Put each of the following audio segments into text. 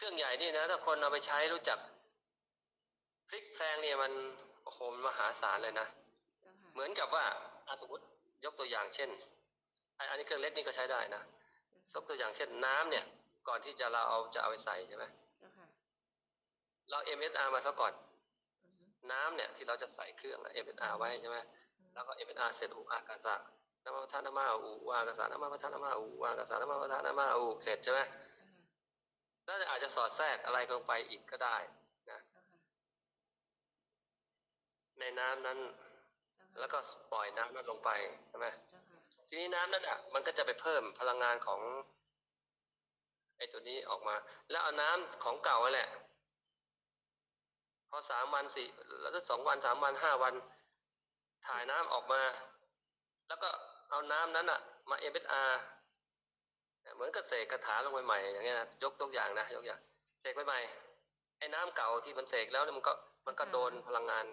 เครื่องใหญ่นี่นะ ถ้าคนเอาไปใช้รู้จักพลิกแพลงเนี่ยมันโอ้โหมันมหาศาลเลยนะเจ้าค่ะเหมือนกับว่าอะสมมติยกตัวอย่างเช่นอันอันนี้เครื่องเล็กนี่ก็ใช้ได้นะยกตัวอย่างเช่นน้ำเนี่ย ก่อนที่จะเราเอาจะเอาไปใส่ใช่ไหมเจ้าค่ะเรา MSR มาซะก่อนอือฮึน้ำเนี่ย ที่เราจะใส่เครื่องอะ MSR ไว้ใช่ไหมอืมแล้วก็ MSR เสร็จอุอากาศะน้ำมันพัฒนามาอุวากาศะน้ำมันพัฒนามาอุวากาศะน้ำมันพัฒนามาอุเสร็จใช่ไหม เจ้าค่ะแล้วอาจจะสอดแทรกอะไรลงไปอีกก็ได้นะเจ้าค่ะในน้ำนั้นเจ้าค่ะแล้วก็ปล่อยน้ำนั้นลงไปใช่ไหมเจ้าค่ะทีนี้น้ำนั้นอะ มันก็จะไปเพิ่มพลังงานของไอ้ตัวนี้ออกมา แล้วเอาน้ำของเก่านั่นแหละ พอสามวันสี่แล้วก็สองวันสามวันห้าวัน ถ่ายน้ำออกมา แล้วก็เอาน้ำนั้นอะ มาเอเออา เหมือนกับเสกคาถาลงไปใหม่อย่างเงี้ยนะยกตัวอย่างนะยกอย่างเสกไปใหม่ไอ้น้ำเก่าที่มันเสกแล้วเนี่ยมันก็มันก็โดนพลังงาน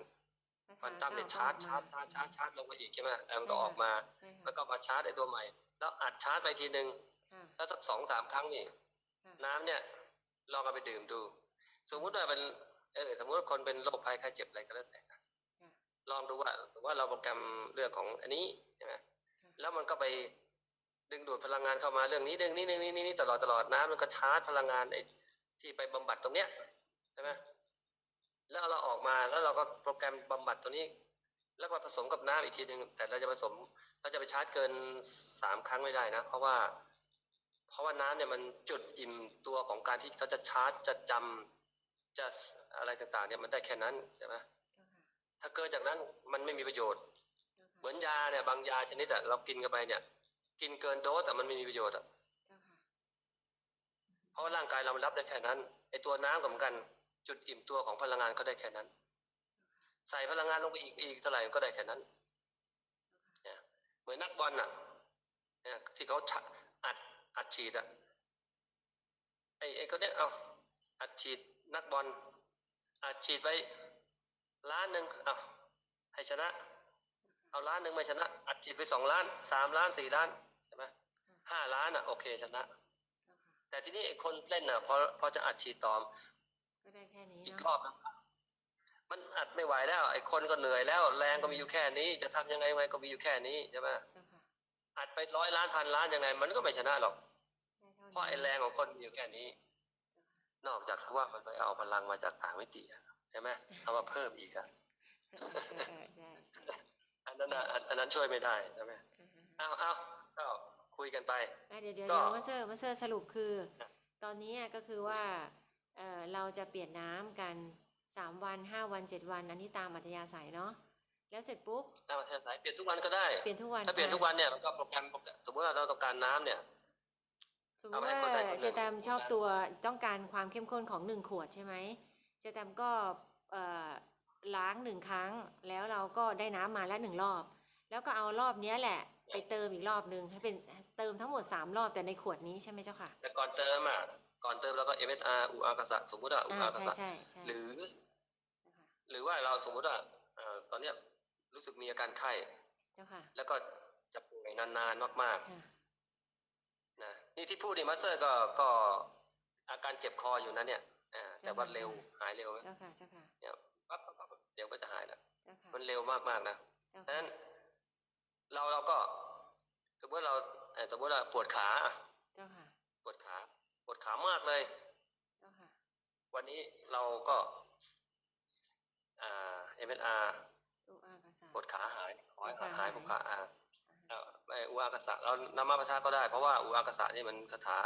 ควอนตัมเนี่ยชาร์จชาร์จชาร์จชาร์จชาร์จลงไปอีกใช่ไหมแล้วมันก็ออกมาใช่ค่ะแล้วก็มาชาร์จไอ้ตัวใหม่ แล้วอัดชาร์จไปทีหนึ่งค่ะถ้าสักสองสามครั้งนี่ค่ะน้ำเนี่ยลองเอาไปดื่มดู สมมุติว่าเป็นเออสมมติว่าคนเป็นโรคภัยไข้เจ็บอะไรก็แล้วแต่นะค่ะลองดูว่าสมมุติว่าเราโปรแกรมเรื่องของอันนี้ใช่ไหมค่ะแล้วมันก็ไป ดึงดูดพลังงานเข้ามาเรื่องนี้เรื่องนี้เรื่องนี้นี่ตลอดตลอดน้ำมันก็ชาร์จพลังงานไอ้ที่ไปบำบัดตรงเนี้ยใช่ไหมแล้วเราออกมาแล้วเราก็โปรแกรมบำบัดตัวนี้ แล้วมาผสมกับน้ำอีกทีหนึ่งแต่เราจะผสมเราจะไปชาร์จเกินสามครั้งไม่ได้นะ เพราะว่า เพราะว่าน้ำเนี่ยมันจุดอิ่มตัวของการที่เขาจะชาร์จจะจำจะอะไรต่างๆ เนี่ยมันได้แค่นั้นใช่ไหมเจ้าค่ะถ้าเกินจากนั้นมันไม่มีประโยชน์เจ้าค่ะเหมือนยาเนี่ยบางยาชนิดอะเรากินเข้าไปเนี่ย กินเกินโดสแต่มันไม่มีประโยชน์อะเจ้าค่ะเพราะว่าร่างกายเรามันรับได้แค่นั้นไอตัวน้ำก็เหมือนกัน จุดอิ่มตัวของพลังงานก็ได้แค่นั้น ใส่พลังงานลงไปอีกอีกเท่าไหร่ก็ได้แค่นั้นเนี่ยเหมือนนักบอลน่ะเนี่ยที่เขาชะอัดอัดฉีดอะไอ้ไอ้คนเนี้ยเอาอัดฉีดนักบอลอัดฉีดไปล้านหนึ่งเอาให้ชนะ เอาล้านหนึ่งไม่ชนะ อัดฉีดไปสองล้านสามล้านสี่ล้านใช่ไหมห้าล้านอะโอเคชนะเจ้าค่ะแต่ทีนี้ไอ้คนเล่นน่ะพอพอจะอัดฉีดต่อก็ได้แค่นี้อีกเนาะรอบนึงมันอัดไม่ไหวแล้ว ไอ้คนก็เหนื่อยแล้ว แรงก็มีอยู่แค่นี้ จะทำยังไงไงก็มีอยู่แค่นี้ใช่ไหมเจ้าค่ะอัดไปร้อยล้านพันล้านยังไง มันก็ไม่ชนะหรอกได้เท่านี้เพราะไอ้แรงของคนมีอยู่แค่นี้ นอกจากว่ามันไปเอาพลังมาจากต่างมิติอะใช่ไหมเอามาเพิ่มอีกอะเออเออใช่ใช่อันนั้นน่ะอันอันนั้นช่วยไม่ได้ใช่ไหมอ่าฮะเอาเอาก็ คุยกันไป อะเดี๋ยวเดี๋ยวก็ เดี๋ยวมาเซอร์มาเซอร์สรุปคือนะตอนนี้ก็คือว่าเออเราจะเปลี่ยนน้ำกันสามวันห้าวันเจ็ดวันอันนี้ตามอัธยาศัยเนาะแล้วเสร็จปุ๊บตามอัธยาศัยเปลี่ยนทุกวันก็ได้ เปลี่ยนทุกวันถ้าเปลี่ยนทุกวันเนี่ยมันก็โปรแกรมโปรแกรมสมมติว่าเราต้องการน้ำเนี่ย สมมเอาติไว้ว่าคนใดคนหนึ่งเชอแตมชอบตัวต้องการความเข้มข้นของหนึ่งขวดใช่ไหมเชอแตมก็เอ่อล้างหนึ่งครั้ง แล้วเราก็ได้น้ำมาแล้วหนึ่งรอบ แล้วก็เอารอบเนี้ยแหละ ไปเติมอีกรอบหนึ่งให้เป็นเติมทั้งหมดสามรอบแต่ในขวดนี้ใช่ไหมเจ้าค่ะ แต่ก่อนเติมอะก่อนเติมเราก็ MSR อุอากาศะสมมติว่าอุอ่าอากาใช่ศะใช่ใช่หรือเจ้าค่ะหรือว่าเราสมมุติว่าเอ่อตอนเนี้ยรู้สึกมีอาการไข้เจ้าค่ะแล้วก็จะป่วยนานๆมากค่ะๆนะนี่ที่พูดนี่มาสเตอร์ก็ก็อาการเจ็บคออยู่นะเนี่ยอ่าแต่ว่าเร็วหายเร็วไหมเจ้าค่ะเจ้าค่ะเนี่ยปั๊บปั๊บปั๊บเดี๋ยวก็จะหายแล้วเจ้าค่ะมันเร็วมากๆนะเจ้าดังค่ะนั้น เราเราก็สมมติเราเอ่อ สมมติว่าปวดขาอะเจ้าค่ะ ปวดขา ปวดขามากเลย เจ้าค่ะ วันนี้เราก็อ่า MSR อุอากาศะปวดขาหายขอให้ปวดขาหายหายปวดขาอ่าอ่าฮะเอ่อไอ้อุอากาศะเรานำมาประทาก็ได้เพราะว่าอุอากาศะนี่มันคาถา